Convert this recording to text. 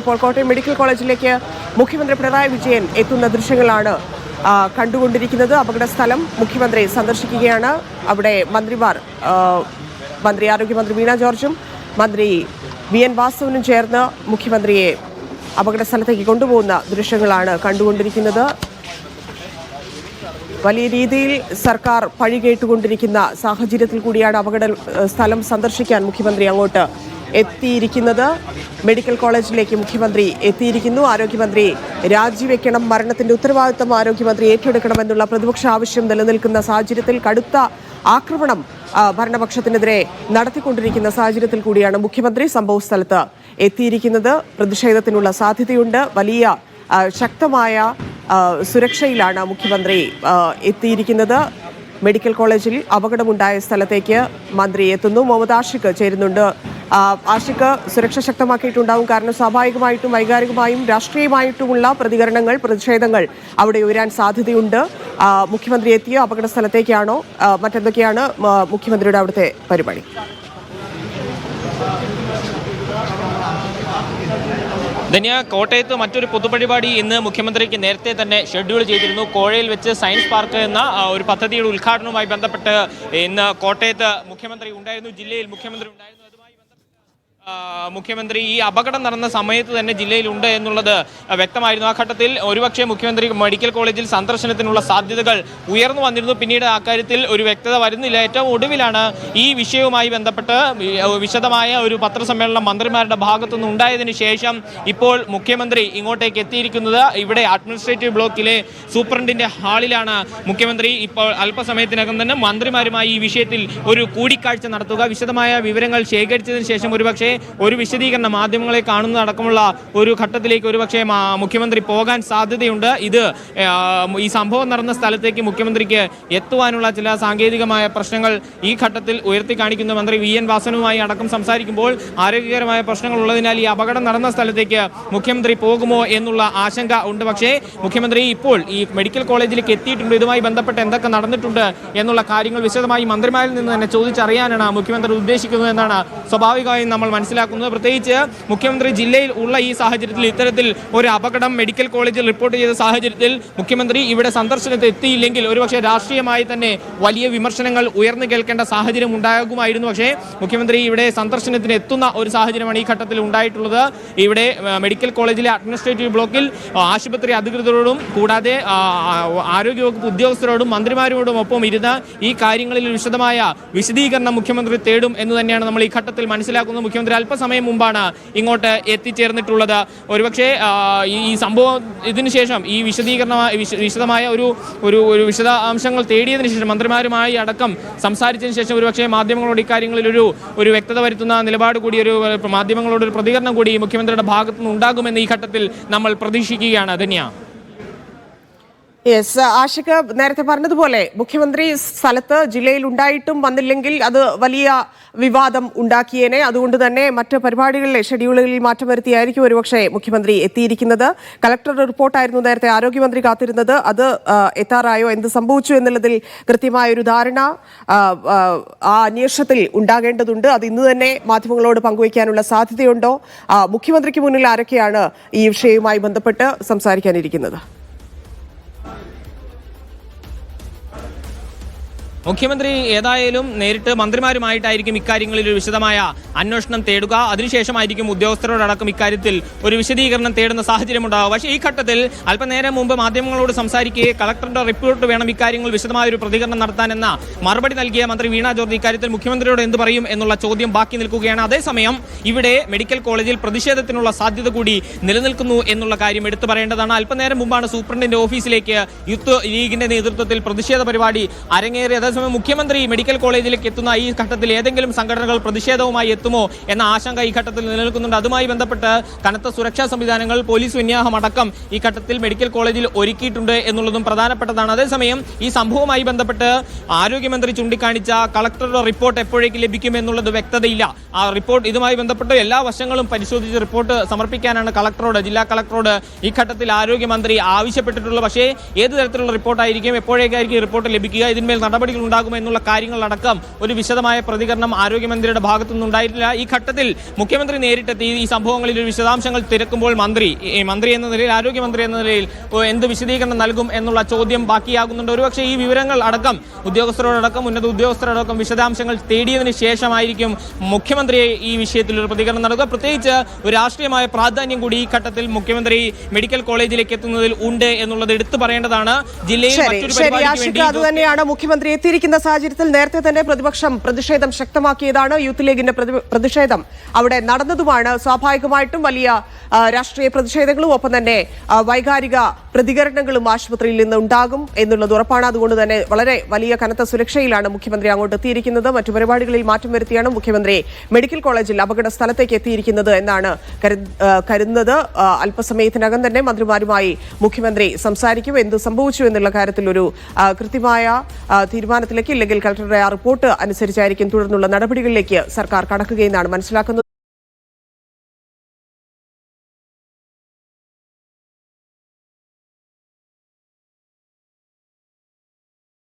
ഇപ്പോൾ കോട്ടയം മെഡിക്കൽ കോളേജിലേക്ക് മുഖ്യമന്ത്രി പിണറായി വിജയൻ എത്തുന്ന ദൃശ്യങ്ങളാണ് കണ്ടുകൊണ്ടിരിക്കുന്നത്. അപകട സ്ഥലം മുഖ്യമന്ത്രി സന്ദർശിക്കുകയാണ്. അവിടെ മന്ത്രിമാർ മന്ത്രി ആരോഗ്യമന്ത്രി വീണ ജോർജും മന്ത്രി വി എൻ വാസവനും ചേർന്ന് മുഖ്യമന്ത്രിയെ അപകട സ്ഥലത്തേക്ക് കൊണ്ടുപോകുന്ന ദൃശ്യങ്ങളാണ് കണ്ടുകൊണ്ടിരിക്കുന്നത്. വലിയ രീതിയിൽ സർക്കാർ പഴി കേട്ടുകൊണ്ടിരിക്കുന്ന സാഹചര്യത്തിൽ കൂടിയാണ് അപകട സ്ഥലം സന്ദർശിക്കാൻ മുഖ്യമന്ത്രി അങ്ങോട്ട് എത്തിയിരിക്കുന്നത്. മെഡിക്കൽ കോളേജിലേക്ക് മുഖ്യമന്ത്രി എത്തിയിരിക്കുന്നു. ആരോഗ്യമന്ത്രി രാജിവെക്കണം. മരണത്തിന്റെ ഉത്തരവാദിത്തം ആരോഗ്യമന്ത്രി ഏറ്റെടുക്കണമെന്നുള്ള പ്രതിപക്ഷ ആവശ്യം നിലനിൽക്കുന്ന സാഹചര്യത്തിൽ കടുത്ത ആക്രമണം ഭരണപക്ഷത്തിനെതിരെ നടത്തിക്കൊണ്ടിരിക്കുന്ന സാഹചര്യത്തിൽ കൂടിയാണ് മുഖ്യമന്ത്രി സംഭവ സ്ഥലത്ത് എത്തിയിരിക്കുന്നത്. പ്രതിഷേധത്തിനുള്ള സാധ്യതയുണ്ട്. വലിയ ശക്തമായ സുരക്ഷയിലാണ് മുഖ്യമന്ത്രി എത്തിയിരിക്കുന്നത്. മെഡിക്കൽ കോളേജിൽ അപകടമുണ്ടായ സ്ഥലത്തേക്ക് മന്ത്രി എത്തുന്നു. മമതാഷിക്ക് ചേരുന്നുണ്ട്. ആ, ആഷിഖ് സുരക്ഷ ശക്തമാക്കിയിട്ടുണ്ടാവും. കാരണം സ്വാഭാവികമായിട്ടും വൈകാരികമായും രാഷ്ട്രീയമായിട്ടുമുള്ള പ്രതികരണങ്ങൾ പ്രതിഷേധങ്ങൾ അവിടെ ഉയരാൻ സാധ്യതയുണ്ട്. മുഖ്യമന്ത്രി എത്തിയോ അപകട സ്ഥലത്തേക്കാണോ മറ്റെന്തൊക്കെയാണ് മുഖ്യമന്ത്രിയുടെ അവിടുത്തെ പരിപാടി? ധന്യ കോട്ടയത്ത് മറ്റൊരു പൊതുപരിപാടി ഇന്ന് മുഖ്യമന്ത്രിക്ക് നേരത്തെ തന്നെ ഷെഡ്യൂൾ ചെയ്തിരുന്നു. കോഴയിൽ വെച്ച് സയൻസ് പാർക്ക് എന്ന ഒരു പദ്ധതിയുടെ ഉദ്ഘാടനവുമായി ബന്ധപ്പെട്ട് ഇന്ന് കോട്ടയത്ത് മുഖ്യമന്ത്രി ഉണ്ടായിരുന്നു. ജില്ലയിൽ മുഖ്യമന്ത്രി ഉണ്ടായിരുന്നു. മുഖ്യമന്ത്രി ഈ അപകടം നടന്ന സമയത്ത് തന്നെ ജില്ലയിലുണ്ട് എന്നുള്ളത് വ്യക്തമായിരുന്നു. ആ ഘട്ടത്തിൽ ഒരുപക്ഷെ മുഖ്യമന്ത്രി മെഡിക്കൽ കോളേജിൽ സന്ദർശനത്തിനുള്ള സാധ്യതകൾ ഉയർന്നു വന്നിരുന്നു. പിന്നീട് അക്കാര്യത്തിൽ ഒരു വ്യക്തത വരുന്നില്ല. ഏറ്റവും ഒടുവിലാണ് ഈ വിഷയവുമായി ബന്ധപ്പെട്ട് വിശദമായ ഒരു പത്രസമ്മേളനം മന്ത്രിമാരുടെ ഭാഗത്തുനിന്ന് ഉണ്ടായതിന് ശേഷം ഇപ്പോൾ മുഖ്യമന്ത്രി ഇങ്ങോട്ടേക്ക് എത്തിയിരിക്കുന്നത് ഇവിടെ അഡ്മിനിസ്ട്രേറ്റീവ് ബ്ലോക്കിലെ സൂപ്രണ്ടിന്റെ ഹാളിലാണ് മുഖ്യമന്ത്രി. ഇപ്പോൾ അല്പസമയത്തിനകം തന്നെ മന്ത്രിമാരുമായി ഈ വിഷയത്തിൽ ഒരു കൂടിക്കാഴ്ച നടത്തുക. വിശദമായ വിവരങ്ങൾ ശേഖരിച്ചതിന് ശേഷം ഒരുപക്ഷെ ഒരു വിശദീകരണം മാധ്യമങ്ങളെ കാണുന്നതടക്കമുള്ള ഒരു ഘട്ടത്തിലേക്ക് ഒരുപക്ഷെ പക്ഷേ മുഖ്യമന്ത്രി പോകാൻ സാധ്യതയുണ്ട്. ഇത് ഈ സംഭവം നടന്ന സ്ഥലത്തേക്ക് മുഖ്യമന്ത്രിക്ക് എത്തുവാനുള്ള ചില സാങ്കേതികമായ പ്രശ്നങ്ങൾ ഈ ഘട്ടത്തിൽ ഉയർത്തി കാണിക്കുന്നു. മന്ത്രി വി എൻ വാസനുമായി അടക്കം സംസാരിക്കുമ്പോൾ ആരോഗ്യകരമായ പ്രശ്നങ്ങൾ ഉള്ളതിനാൽ ഈ അപകടം നടന്ന സ്ഥലത്തേക്ക് മുഖ്യമന്ത്രി പോകുമോ എന്നുള്ള ആശങ്ക ഉണ്ട്. പക്ഷേ മുഖ്യമന്ത്രി ഇപ്പോൾ ഈ മെഡിക്കൽ കോളേജിലേക്ക് എത്തിയിട്ടുണ്ട്. ഇതുമായി ബന്ധപ്പെട്ട് എന്തൊക്കെ നടന്നിട്ടുണ്ട് എന്നുള്ള കാര്യങ്ങൾ വിശദമായി മന്ത്രിമാരിൽ നിന്ന് തന്നെ ചോദിച്ചറിയാനാണ് മുഖ്യമന്ത്രി ഉദ്ദേശിക്കുന്നത് എന്നാണ് സ്വാഭാവികമായും നമ്മൾ മനസ്സിലാക്കുന്നത്. പ്രത്യേകിച്ച് മുഖ്യമന്ത്രി ജില്ലയിൽ ഉള്ള ഈ സാഹചര്യത്തിൽ ഇത്തരത്തിൽ ഒരു അപകടം മെഡിക്കൽ കോളേജിൽ റിപ്പോർട്ട് ചെയ്ത സാഹചര്യത്തിൽ മുഖ്യമന്ത്രി ഇവിടെ സന്ദർശനത്തിൽ എത്തിയില്ലെങ്കിൽ ഒരുപക്ഷെ രാഷ്ട്രീയമായി തന്നെ വലിയ വിമർശനങ്ങൾ ഉയർന്നു കേൾക്കേണ്ട സാഹചര്യം ഉണ്ടാകുമായിരുന്നു. പക്ഷേ മുഖ്യമന്ത്രി ഇവിടെ സന്ദർശനത്തിന് എത്തുന്ന ഒരു സാഹചര്യമാണ് ഈ ഘട്ടത്തിൽ ഉണ്ടായിട്ടുള്ളത്. ഇവിടെ മെഡിക്കൽ കോളേജിലെ അഡ്മിനിസ്ട്രേറ്റീവ് ബ്ലോക്കിൽ ആശുപത്രി അധികൃതരോടും കൂടാതെ ആരോഗ്യവകുപ്പ് ഉദ്യോഗസ്ഥരോടും മന്ത്രിമാരോടും ഒപ്പം ഇരുന്ന് ഈ കാര്യങ്ങളിൽ വിശദമായ വിശദീകരണം മുഖ്യമന്ത്രി തേടും എന്ന് തന്നെയാണ് നമ്മൾ ഈ ഘട്ടത്തിൽ മനസ്സിലാക്കുന്നത്. മുഖ്യമന്ത്രി അല്പസമയം മുമ്പാണ് ഇങ്ങോട്ട് എത്തിച്ചേർന്നിട്ടുള്ളത്. ഒരുപക്ഷെ ഈ സംഭവം ഇതിനു ശേഷം ഈ വിശദീകരണ വിശദമായ ഒരു ഒരു ഒരു വിശദാംശങ്ങൾ തേടിയതിനു ശേഷം മന്ത്രിമാരുമായി അടക്കം സംസാരിച്ചതിന് ശേഷം ഒരുപക്ഷെ മാധ്യമങ്ങളോട് ഇക്കാര്യങ്ങളിൽ ഒരു ഒരു വ്യക്തത വരുത്തുന്ന നിലപാട് കൂടി ഒരു മാധ്യമങ്ങളോട് ഒരു പ്രതികരണം കൂടി മുഖ്യമന്ത്രിയുടെ ഭാഗത്തുനിന്ന് ഉണ്ടാകുമെന്ന് ഈ ഘട്ടത്തിൽ നമ്മൾ പ്രതീക്ഷിക്കുകയാണ്. ധന്യ. യെസ് ആഷിക നേരത്തെ പറഞ്ഞതുപോലെ മുഖ്യമന്ത്രി സ്ഥലത്ത് ജില്ലയിൽ ഉണ്ടായിട്ടും വന്നില്ലെങ്കിൽ അത് വലിയ വിവാദം ഉണ്ടാക്കിയേനെ. അതുകൊണ്ട് തന്നെ മറ്റ് പരിപാടികളിലെ ഷെഡ്യൂളുകളിൽ മാറ്റം വരുത്തിയായിരിക്കും ഒരുപക്ഷെ മുഖ്യമന്ത്രി എത്തിയിരിക്കുന്നത്. കളക്ടറുടെ റിപ്പോർട്ടായിരുന്നു നേരത്തെ ആരോഗ്യമന്ത്രി കാത്തിരുന്നത്. അത് എത്താറായോ? എന്ത് സംഭവിച്ചു എന്നുള്ളതിൽ കൃത്യമായ ഒരു ധാരണ ആ അന്വേഷണത്തിൽ ഉണ്ടാകേണ്ടതുണ്ട്. അത് ഇന്ന് തന്നെ മാധ്യമങ്ങളോട് പങ്കുവയ്ക്കാനുള്ള സാധ്യതയുണ്ടോ? മുഖ്യമന്ത്രിക്ക് മുന്നിൽ ആരൊക്കെയാണ് ഈ വിഷയവുമായി ബന്ധപ്പെട്ട് സംസാരിക്കാനിരിക്കുന്നത്? Thank you. മുഖ്യമന്ത്രി ഏതായാലും നേരിട്ട് മന്ത്രിമാരുമായിട്ടായിരിക്കും ഇക്കാര്യങ്ങളിൽ ഒരു വിശദമായ അന്വേഷണം തേടുക. അതിനുശേഷമായിരിക്കും ഉദ്യോഗസ്ഥരോടക്കം ഇക്കാര്യത്തിൽ ഒരു വിശദീകരണം തേടുന്ന സാഹചര്യം ഉണ്ടാവുക പക്ഷേ ഈ ഘട്ടത്തിൽ അല്പനേരം മുമ്പ് മാധ്യമങ്ങളോട് സംസാരിക്കുകയും കളക്ടറുടെ റിപ്പോർട്ട് വേണം ഇക്കാര്യങ്ങൾ വിശദമായ ഒരു പ്രതികരണം നടത്താനെന്ന മറുപടി നൽകിയ മന്ത്രി വീണ ജോർജ് ഇക്കാര്യത്തിൽ മുഖ്യമന്ത്രിയോട് എന്ത് പറയും എന്നുള്ള ചോദ്യം ബാക്കി നിൽക്കുകയാണ്. അതേസമയം ഇവിടെ മെഡിക്കൽ കോളേജിൽ പ്രതിഷേധത്തിനുള്ള സാധ്യത കൂടി നിലനിൽക്കുന്നു എന്നുള്ള കാര്യം എടുത്തു പറയേണ്ടതാണ്. അല്പനേരം മുമ്പാണ് സൂപ്രണ്ടിന്റെ ഓഫീസിലേക്ക് യൂത്ത് ലീഗിന്റെ നേതൃത്വത്തിൽ പ്രതിഷേധ പരിപാടി അരങ്ങേറി അതേസമയം മുഖ്യമന്ത്രി മെഡിക്കൽ കോളേജിലേക്ക് എത്തുന്ന ഈ ഘട്ടത്തിൽ ഏതെങ്കിലും സംഘടനകൾ പ്രതിഷേധവുമായി എത്തുമോ എന്ന ആശങ്ക ഈ ഘട്ടത്തിൽ നിലനിൽക്കുന്നുണ്ട്. അതുമായി ബന്ധപ്പെട്ട് കനത്ത സുരക്ഷാ സംവിധാനങ്ങൾ പോലീസ് വിന്യാഹം അടക്കം ഈ ഘട്ടത്തിൽ മെഡിക്കൽ കോളേജിൽ ഒരുക്കിയിട്ടുണ്ട് എന്നുള്ളതും പ്രധാനപ്പെട്ടതാണ്. അതേസമയം ഈ സംഭവവുമായി ബന്ധപ്പെട്ട് ആരോഗ്യമന്ത്രി ചൂണ്ടിക്കാണിച്ച കളക്ടറുടെ റിപ്പോർട്ട് എപ്പോഴേക്ക് ലഭിക്കും എന്നുള്ളത് വ്യക്തതയില്ല. ആ റിപ്പോർട്ട് ഇതുമായി ബന്ധപ്പെട്ട് എല്ലാ വശങ്ങളും പരിശോധിച്ച് റിപ്പോർട്ട് സമർപ്പിക്കാനാണ് കളക്ടറോട് ജില്ലാ കളക്ടറോട് ഈ ഘട്ടത്തിൽ ആരോഗ്യമന്ത്രി ആവശ്യപ്പെട്ടിട്ടുള്ളത്. പക്ഷേ ഏത് തരത്തിലുള്ള റിപ്പോർട്ടായിരിക്കും എപ്പോഴേക്കായിരിക്കും റിപ്പോർട്ട് ലഭിക്കുക? ഇതിന്മേൽ നടപടികൾ ഉണ്ടാകും എന്നുള്ള കാര്യങ്ങളടക്കം ഒരു വിശദമായ പ്രതികരണം ആരോഗ്യമന്ത്രിയുടെ ഭാഗത്തു നിന്നുണ്ടായിട്ടില്ല. ഈ ഘട്ടത്തിൽ മുഖ്യമന്ത്രി നേരിട്ടെത്തി. ഈ സംഭവങ്ങളിൽ ഒരു വിശദാംശങ്ങൾ തിരക്കുമ്പോൾ മന്ത്രി മന്ത്രി എന്ന നിലയിൽ ആരോഗ്യമന്ത്രി എന്ന നിലയിൽ എന്ത് വിശദീകരണം നൽകും എന്നുള്ള ചോദ്യം ബാക്കിയാകുന്നുണ്ട്. ഒരുപക്ഷെ ഈ വിവരങ്ങൾ അടക്കം ഉദ്യോഗസ്ഥരോടക്കം ഉന്നത ഉദ്യോഗസ്ഥരോടക്കം വിശദാംശങ്ങൾ തേടിയതിന് ശേഷമായിരിക്കും മുഖ്യമന്ത്രി ഈ വിഷയത്തിൽ ഒരു പ്രതികരണം നൽകുക. പ്രത്യേകിച്ച് ഒരു രാഷ്ട്രീയമായ പ്രാധാന്യം കൂടി ഈ ഘട്ടത്തിൽ മുഖ്യമന്ത്രി മെഡിക്കൽ കോളേജിലേക്ക് എത്തുന്നതിൽ ഉണ്ട് എന്നുള്ളത് എടുത്തു പറയേണ്ടതാണ്. ജില്ലയിൽ മറ്റൊരു പരിപാടിക്ക് വേണ്ടി മുഖ്യമന്ത്രി എത്തിയിരിക്കുന്ന സാഹചര്യത്തിൽ നേരത്തെ തന്നെ പ്രതിപക്ഷം പ്രതിഷേധം ശക്തമാക്കിയതാണ്. യൂത്ത് ലീഗിന്റെ പ്രതിഷേധം അവിടെ നടന്നതുമാണ്. സ്വാഭാവികമായിട്ടും വലിയ രാഷ്ട്രീയ പ്രതിഷേധങ്ങളും ഒപ്പം തന്നെ വൈകാരിക പ്രതികരണങ്ങളും ആശുപത്രിയിൽ നിന്ന് ഉണ്ടാകും എന്നുള്ളത് ഉറപ്പാണ്. അതുകൊണ്ട് തന്നെ വളരെ വലിയ കനത്ത സുരക്ഷയിലാണ് മുഖ്യമന്ത്രി അങ്ങോട്ട് എത്തിയിരിക്കുന്നത്. മറ്റു പരിപാടികളിൽ മാറ്റം വരുത്തിയാണ് മുഖ്യമന്ത്രി മെഡിക്കൽ കോളേജിൽ അപകട സ്ഥലത്തേക്ക് എത്തിയിരിക്കുന്നത് എന്നാണ് കരുതുന്നത്. അല്പസമയത്തിനകം തന്നെ മന്ത്രിമാരുമായി മുഖ്യമന്ത്രി സംസാരിക്കും. എന്ത് സംഭവിച്ചു എന്നുള്ള കാര്യത്തിൽ ഒരു കൃത്യമായ തീരുമാനത്തിലേക്ക് ഇല്ലെങ്കിൽ കളക്ടറുടെ ആ റിപ്പോർട്ട് അനുസരിച്ചായിരിക്കും തുടർന്നുള്ള നടപടികളിലേക്ക് സർക്കാർ കടക്കുകയെന്നാണ് മനസ്സിലാക്കുന്നത്.